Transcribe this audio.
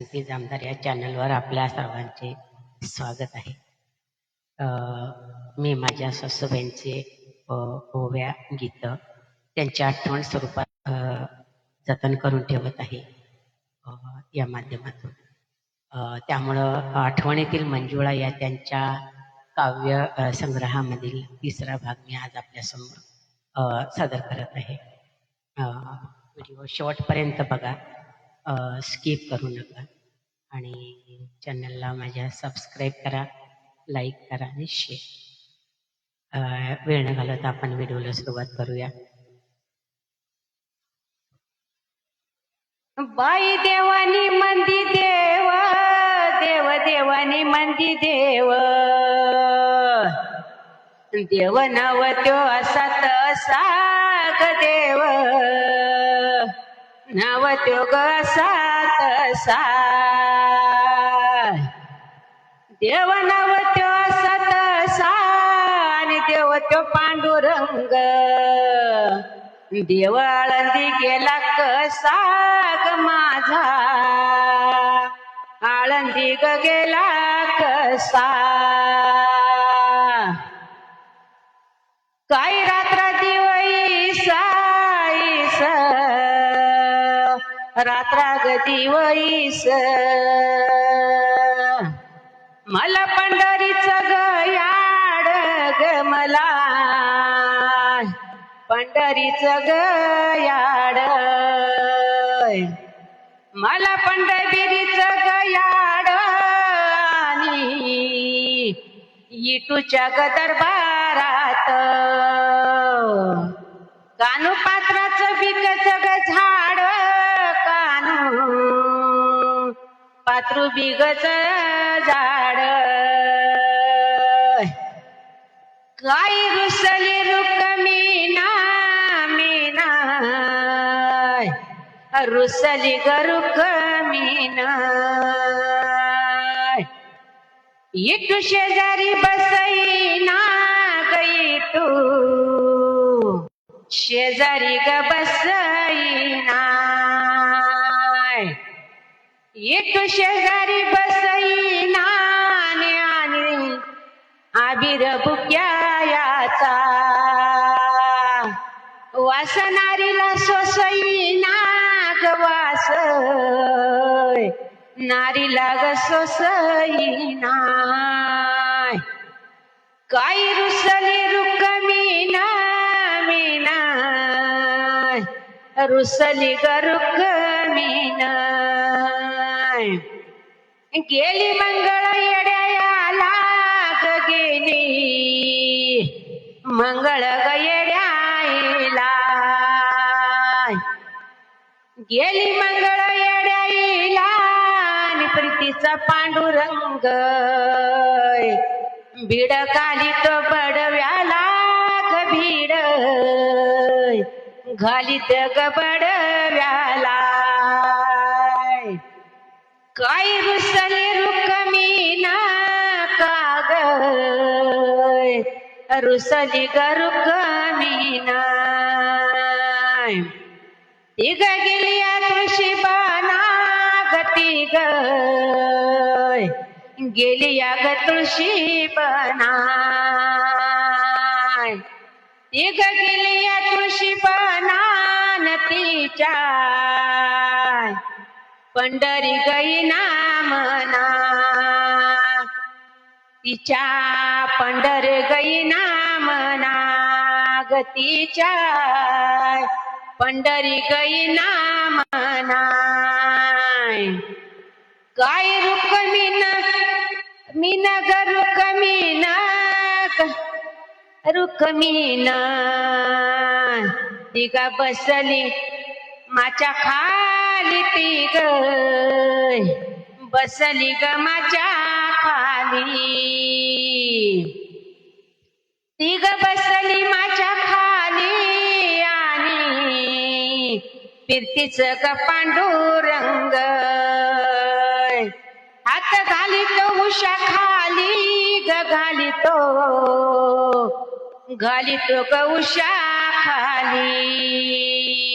संगीत आमदार या चॅनलवर आपल्या सर्वांचे स्वागत आहे. मी माझ्या सासूबाईंचे ओव्या गीत त्यांच्या आठवण स्वरूपात जतन करून ठेवत आहे या माध्यमातून. त्यामुळं आठवणीतील मंजुळा या त्यांच्या काव्य संग्रहामधील तिसरा भाग मी आज आपल्यासमोर सादर करत आहे. व्हिडिओ शेवटपर्यंत बघा. स्किप करू नका. आणि चॅनलला माझ्या सबस्क्राईब करा लाईक करा आणि शेअर वेळ न घालत आपण व्हिडिओला सुरुवात करूया. बाई देवानी मंदी देव देव देवानी मंदी देव. देव नव त्यो असा तसा देव. नव त्यो ग असा देव नव त्यो आणि देव त्यो पांडुरंग. देव आळंदी गेला कसा ग माझा. आळंदी ग गेला कसा काय रा रात्रा ग मला पंढरीच गयाड ग मला। पंढरीच गयाड मला पंढरीच गयाड आणि इटूच्या गदरबारात कानू पात्राचं बिकच ग झाड पात्रू बिगच झाड. काय रुसली रुक्मीना मीना रुसली ग रुक्मीना इटू शेजारी बसई ना गई तू. शेजारी ग बसई ना एक शेजारी बसई नाने आणि आबिर बुक्याचा वासनारीला सोसई नाग वास नारीला ग सोसई नाय काही रुसली रुक्मिना मी ना रुसली ग रुक्मीना गेली मंगळ येड्याला ग गेली मंगळ ग गेली मंगळ येड्याईला प्रीतीचा पांडुरंग. बीड काली तो बडव्याला ग भीड. घालीत गबडव्याला काय रुसले रुकमी ना काग रुसली ग रुक्मीना तिग गेली तुळशी बाना गती ग गेली या ग तुळशी बना तिग गेली या तुळशी बना तिच्या. पंढरी गई नामना तिच्या पंढर गई नामना गतीच्या पंढरी गई नामना काय रुक्मीन मीन ग रुक्मीन रुक्मीन ती गा बसली खा खाली ती ग बसली गमाच्या खाली. तिघ बसली माझ्या खाली आणि फिरतीच ग पांडुरंग. हात घाली तो उषा खाली ग घाली तो घाली तो ग उषा खाली.